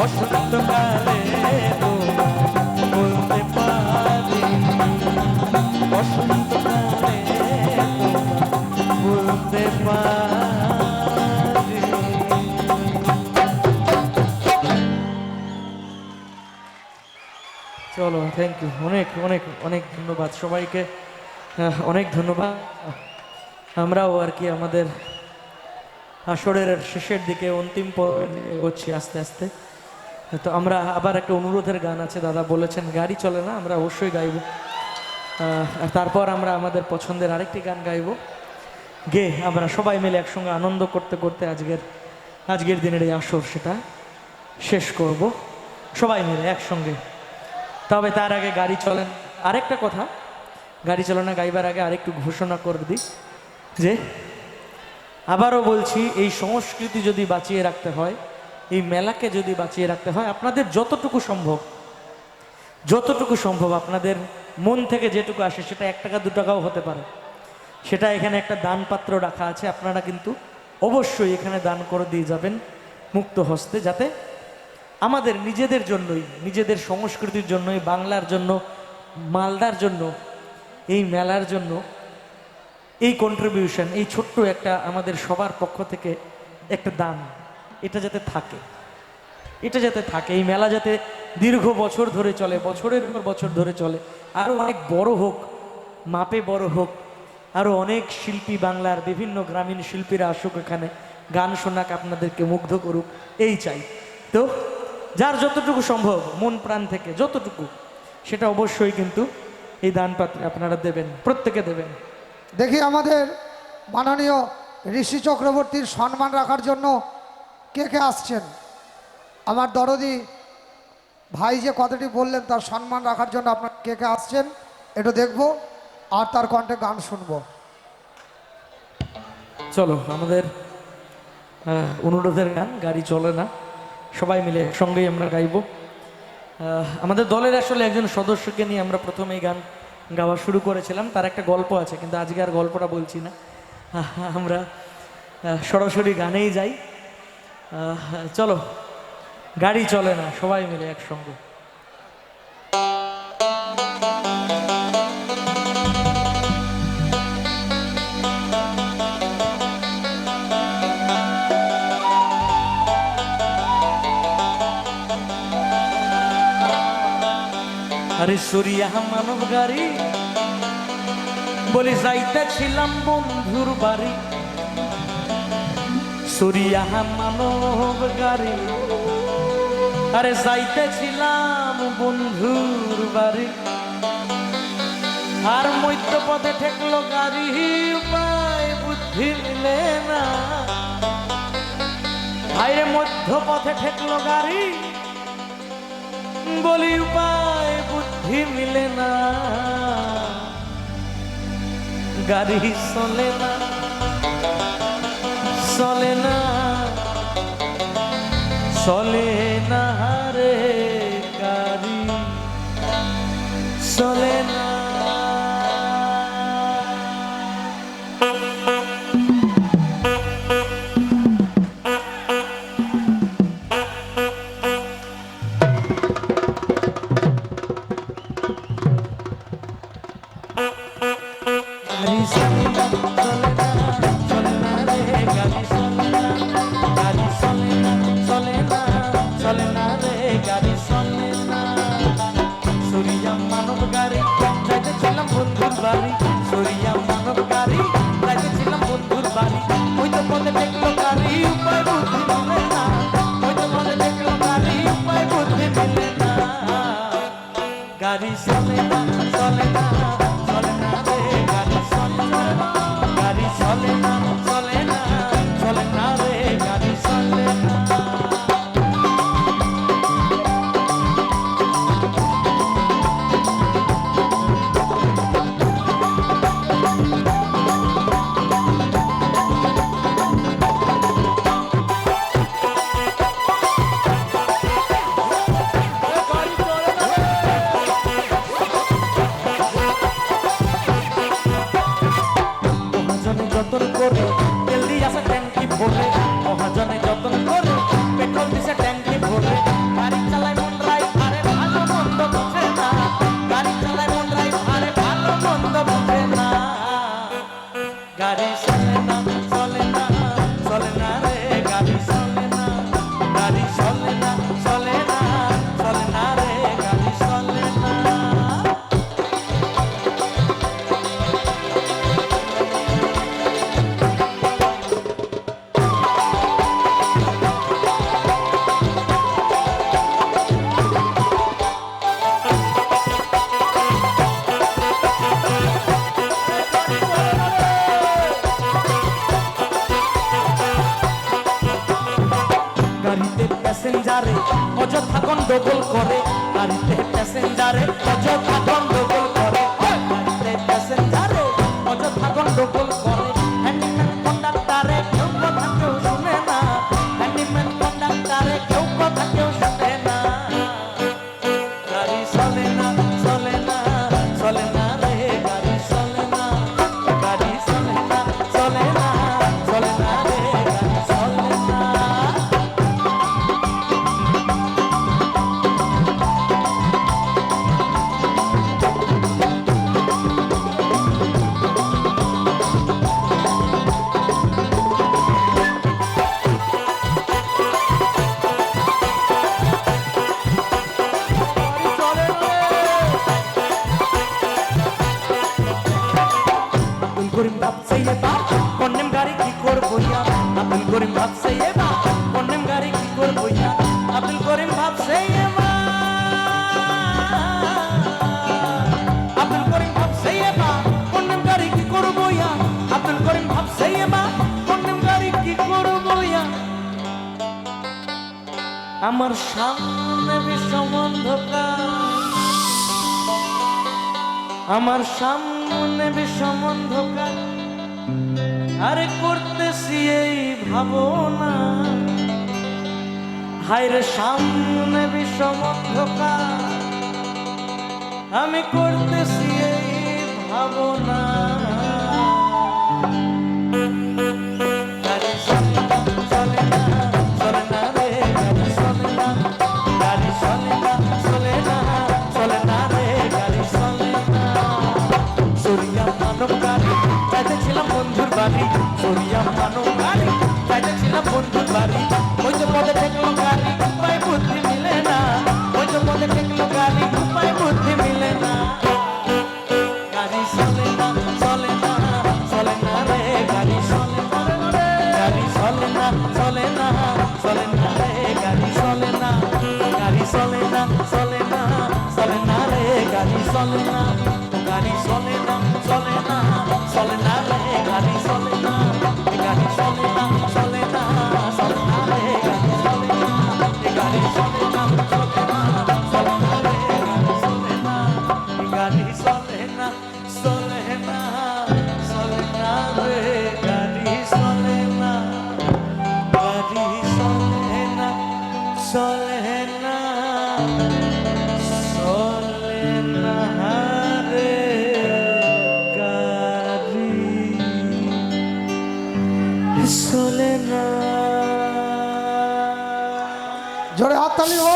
বসন্তকালে চলো thank you অনেক অনেক অনেক ধন্যবাদ সবাইকে। অনেক ধন্যবাদ। আমরাও আর কি আমাদের আসরের শেষের দিকে অন্তিম পর্বে এগোচ্ছি আস্তে আস্তে। তো আমরা আবার একটা অনুরোধের গান আছে, দাদা বলেছেন গাড়ি চলে না, আমরা অবশ্যই গাইব। তারপর আমরা আমাদের পছন্দের আরেকটি গান গাইব। গে, আমরা সবাই মিলে একসঙ্গে আনন্দ করতে করতে আজকের আজকের দিনের এই আসর সেটা শেষ করব। সবাই মিলে একসঙ্গে। তবে তার আগে গাড়ি চলেন আরেকটা কথা, গাড়ি চালানো গাইবার আগে আরেকটু ঘোষণা করে দিই যে, আবারও বলছি, এই সংস্কৃতি যদি বাঁচিয়ে রাখতে হয় এই মেলাকে যদি বাঁচিয়ে রাখতে হয়, আপনাদের যতটুকু সম্ভব যতটুকু সম্ভব আপনাদের মন থেকে যেটুকু আসে, সেটা এক টাকা, দু টাকাও হতে পারে। সেটা এখানে একটা দান পাত্র রাখা আছে, আপনারা কিন্তু অবশ্যই এখানে দান করে দিয়ে যাবেন মুক্ত হস্তে, যাতে আমাদের নিজেদের জন্যই, নিজেদের সংস্কৃতির জন্যই, বাংলার জন্য, মালদার জন্য, এই মেলার জন্য এই কন্ট্রিবিউশন এই ছোট্ট একটা আমাদের সবার পক্ষ থেকে একটা দান। এটা যাতে থাকে। এটা যাতে থাকে। এই মেলা যাতে দীর্ঘ বছর ধরে চলে, বছরের পর বছর ধরে চলে। আরও অনেক বড় হোক, মাপে বড় হোক আরও অনেক শিল্পী বাংলার বিভিন্ন গ্রামীণ শিল্পীরা আসুক এখানে, গান শোনাক আপনাদেরকে মুগ্ধ করুক, এই চাই। তো, যার যতটুকু সম্ভব, মন প্রাণ থেকে যতটুকু, সেটা অবশ্যই কিন্তু এই দান পাত্রে আপনারা দেবেন, প্রত্যেকে দেবেন। দেখি আমাদের মাননীয় ঋষি চক্রবর্তীর সম্মান রাখার জন্য কে কে আসছেন? আমার দরদি ভাই যে কথাটি বললেন, তার সম্মান রাখার জন্য আপনার কে কে আসছেন, এটা দেখব আর তার কণ্ঠে গান শুনব। চলো, আমাদের অনুরোধের গান, গাড়ি চলে না। সবাই মিলে একসঙ্গেই আমরা গাইব। আমাদের দলের আসলে একজন সদস্যকে নিয়ে আমরা প্রথমে গান গাওয়া শুরু করেছিলাম। তার একটা গল্প আছে, কিন্তু আজকে আর গল্পটা বলছি না। আমরা সরাসরি গানেই যাই। চলো। গাড়ি চলে না, সবাই মিলে একসঙ্গে। আরে সরিয়া মানব গাড়ি, বলি যাইতেছিলাম বন্ধুর বাড়ি। সরিয়া মানব গাড়ি আরে যাইতেছিলাম বন্ধুর বাড়ি। আর মধ্য পথে ঠেকলো গাড়ি, উপায় বুদ্ধি মিলে না। আরে মধ্য পথে ঠেকলো গাড়ি, বলি উপায় বুদ্ধি মিলে না। গাড়ি চলে না। চলে গাড়ি অযথা গন্ডগোল করে গাড়িতে প্যাসেঞ্জারে অযথা আমার সামনে বিষম অন্ধকার। আমার সামনে বিষম অন্ধকার। আরে করতেছি এই ভাবনা। হায়রে সামনে বিষম অন্ধকার। আমি করতেছি এই ভাবনা। বাড়ি, সরিয়া মানব গাড়ি যাইতেছিলাম বন্ধুর বাড়ি, ওই তো পদে ঠেকলো গাড়ি, উপায় বুদ্ধি মিলে না। ওই তো পদে ঠেকলো গাড়ি, উপায় বুদ্ধি মিলে না। গাড়ি চলে না চলে না চলে না রে, গাড়ি চলে না গাড়ি চলে না চলে না চলে না রে, গাড়ি চলে না। না। গাড়ি চলে না চলে না চলে না রে, গাড়ি চলে না চলে না রে গাড়ি না জোরে হাততালি হোক